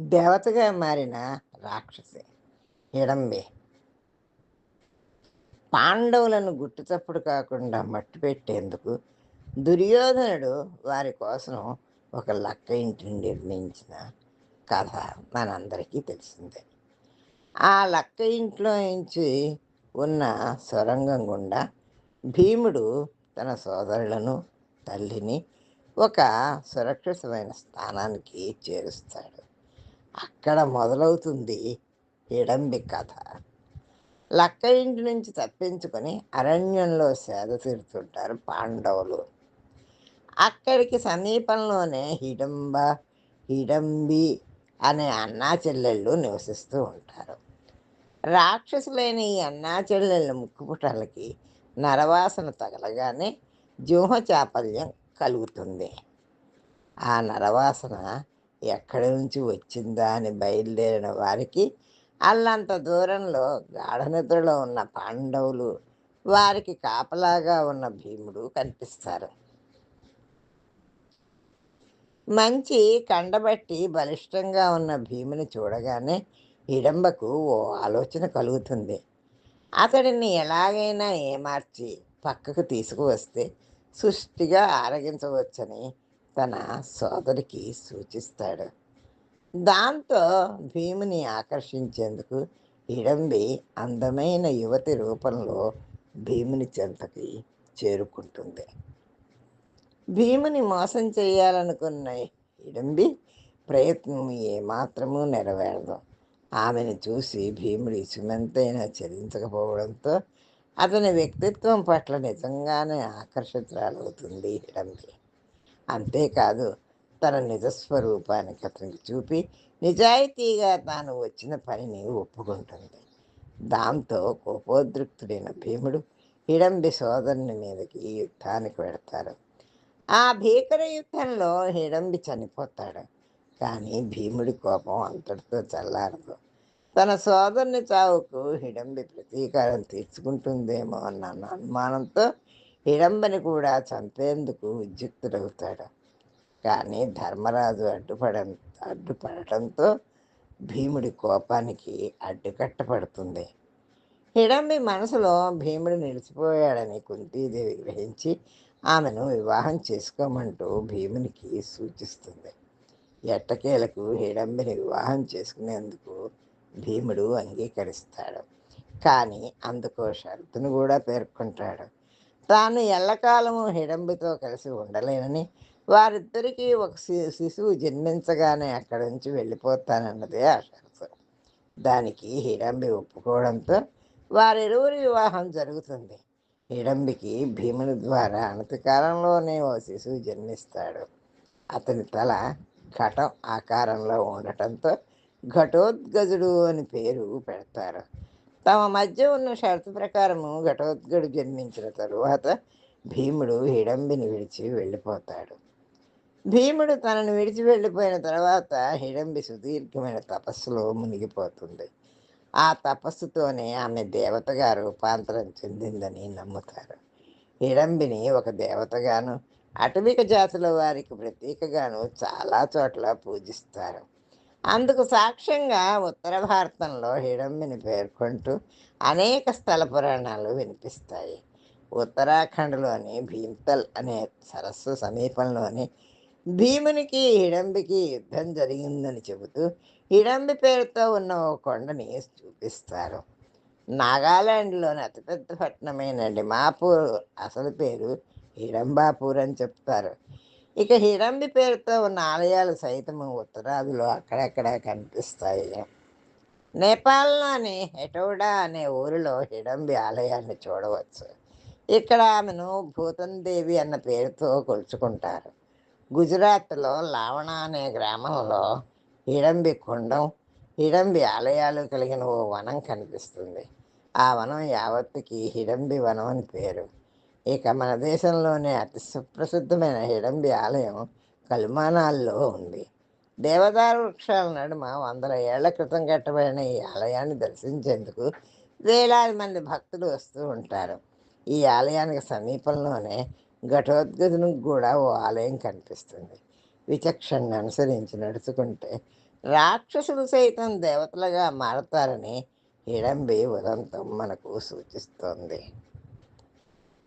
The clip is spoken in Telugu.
దేవతగా మారిన రాక్షసి హిడంబి. పాండవులను గుట్టుచప్పుడు కాకుండా మట్టి పెట్టేందుకు దుర్యోధనుడు వారి కోసం ఒక లక్క ఇంటిని నిర్మించిన కథ మనందరికీ తెలిసిందే. ఆ లక్క ఇంట్లో నుంచి ఉన్న సొరంగం గుండా భీముడు తన సోదరులను తల్లిని ఒక సురక్షితమైన స్థానానికి చేరుస్తాడు. అక్కడ మొదలవుతుంది హిడంబి కథ. లక్క ఇంటి నుంచి తప్పించుకొని అరణ్యంలో సేద తీరుతుంటారు పాండవులు. అక్కడికి సమీపంలోనే హిడంబ హిడంబి అనే అన్నా చెల్లెళ్ళు నివసిస్తూ ఉంటారు. రాక్షసులైన ఈ అన్నా చెల్లెళ్ళ ముక్కుపుటాలకి నరవాసన తగలగానే జింహ చాపల్యం కలుగుతుంది. ఆ నరవాసన ఎక్కడి నుంచి వచ్చిందా అని బయలుదేరిన వారికి అల్లంత దూరంలో గాఢ నిద్రలో ఉన్న పాండవులు వారికి కాపలాగా ఉన్న భీముడు కనిపిస్తారు. మంచి కండబట్టి బలిష్టంగా ఉన్న భీముని చూడగానే హిడంబకు ఓ ఆలోచన కలుగుతుంది. అతడిని ఎలాగైనా ఏమార్చి పక్కకు తీసుకువస్తే సుష్టిగా ఆరగించవచ్చని తన సోదరికి సూచిస్తాడు. దాంతో భీముని ఆకర్షించేందుకు ఇడంబి అందమైన యువతి రూపంలో భీముని చెంతకి చేరుకుంటుంది. భీముని మోసం చేయాలనుకున్న ఇడంబి ప్రయత్నం ఏమాత్రమూ నెరవేరదు. ఆమెను చూసి భీముడు ఇసుమంతైనా చెల్లించకపోవడంతో అతని వ్యక్తిత్వం పట్ల నిజంగానే ఆకర్షితురాలవుతుంది ఇడంబి. అంతేకాదు తన నిజస్వరూపానికి అతనికి చూపి నిజాయితీగా తాను వచ్చిన పనిని ఒప్పుకుంటుంది. దాంతో కోపోద్రిక్తుడైన భీముడు హిడంబి సోదరుని మీదకి యుద్ధానికి వెడతారు ఆ భీకర యుద్ధంలో హిడంబి చనిపోతాడు. కానీ భీముడి కోపం అంతటితో చల్లారదు. తన సోదరుని చావుకు హిడంబి ప్రతీకారం తీర్చుకుంటుందేమో అన్న అనుమానంతో హిడంబని కూడా చంపేందుకు ఉద్యుక్తుడవుతాడు. కానీ ధర్మరాజు అడ్డుపడ అడ్డుపడటంతో భీముడి కోపానికి అడ్డుకట్టపడుతుంది హిడంబి మనసులో భీముడు నిలిచిపోయాడని కుంతీదేవి గ్రహించి ఆమెను వివాహం చేసుకోమంటూ భీమునికి సూచిస్తుంది. ఎట్టకేలకు హిడంబిని వివాహం చేసుకునేందుకు భీముడు అంగీకరిస్తాడు. కానీ అందుకో షరతును కూడా పేర్కొంటాడు. తాను ఎల్లకాలము హిడంబితో కలిసి ఉండలేనని వారిద్దరికీ ఒక శిశువు జన్మించగానే అక్కడి నుంచి వెళ్ళిపోతానన్నదే ఆ షరతు దానికి హిడంబి ఒప్పుకోవడంతో వారిరువురి వివాహం జరుగుతుంది. హిడంబికి భీముని ద్వారా అనతి కాలంలోనే ఓ శిశువు జన్మిస్తాడు. అతని తల ఘటం ఆకారంలో ఉండటంతో ఘటోద్గజుడు అని పేరు పెడతారు. తమ మధ్య ఉన్న షరతు ప్రకారము ఘటోద్గడు జన్మించిన తరువాత భీముడు హిడంబిని విడిచి వెళ్ళిపోతాడు. భీముడు తనను విడిచి వెళ్ళిపోయిన తర్వాత హిడంబి సుదీర్ఘమైన తపస్సులో మునిగిపోతుంది. ఆ తపస్సుతోనే ఆమె దేవతగా రూపాంతరం చెందిందని నమ్ముతారు. హిడంబిని ఒక దేవతగాను అటవిక జాతుల వారికి ప్రతీకగాను చాలా చోట్ల పూజిస్తారు. అందుకు సాక్ష్యంగా ఉత్తర భారతంలో హిడంబిని పేర్కొంటూ అనేక స్థల పురాణాలు వినిపిస్తాయి. ఉత్తరాఖండ్లోని భీమ్తల్ అనే సరస్సు సమీపంలోని భీమునికి హిడంబికి యుద్ధం జరిగిందని చెబుతూ హిడంబి పేరుతో ఉన్న ఓ కొండని చూపిస్తారు. నాగాలాండ్లోని అతిపెద్ద పట్టణమైన డిమాపూర్ అసలు పేరు హిడంబాపూర్ అని చెప్తారు. ఇక హిరంబి పేరుతో ఉన్న ఆలయాలు సైతము ఉత్తరాదిలో అక్కడక్కడ కనిపిస్తాయి. నేపాల్లోని హెటౌడా అనే ఊరిలో హిడంబి ఆలయాన్ని చూడవచ్చు. ఇక్కడ ఆమెను భూతందేవి అన్న పేరుతో కొలుచుకుంటారు. గుజరాత్లో లావణ అనే గ్రామంలో హిడంబి కుండం హిడంబి ఆలయాలు కలిగిన ఓ వనం కనిపిస్తుంది. ఆ వనం యావత్తుకి హిడంబి వనం అని పేరు. ఇక మన దేశంలోనే అతి సుప్రసిద్ధమైన హిడంబి ఆలయం కలుమానాల్లో ఉంది. దేవదారు వృక్షాల నడుమ వందల ఏళ్ళ క్రితం కట్టబడిన ఈ ఆలయాన్ని దర్శించేందుకు వేలాది మంది భక్తులు వస్తూ ఉంటారు. ఈ ఆలయానికి సమీపంలోనే ఘటోద్గతునికి కూడా ఓ ఆలయం కనిపిస్తుంది. విచక్షణను అనుసరించి నడుచుకుంటే రాక్షసులు సైతం దేవతలుగా మారతారని హిడంబి ఉదంతం మనకు సూచిస్తోంది.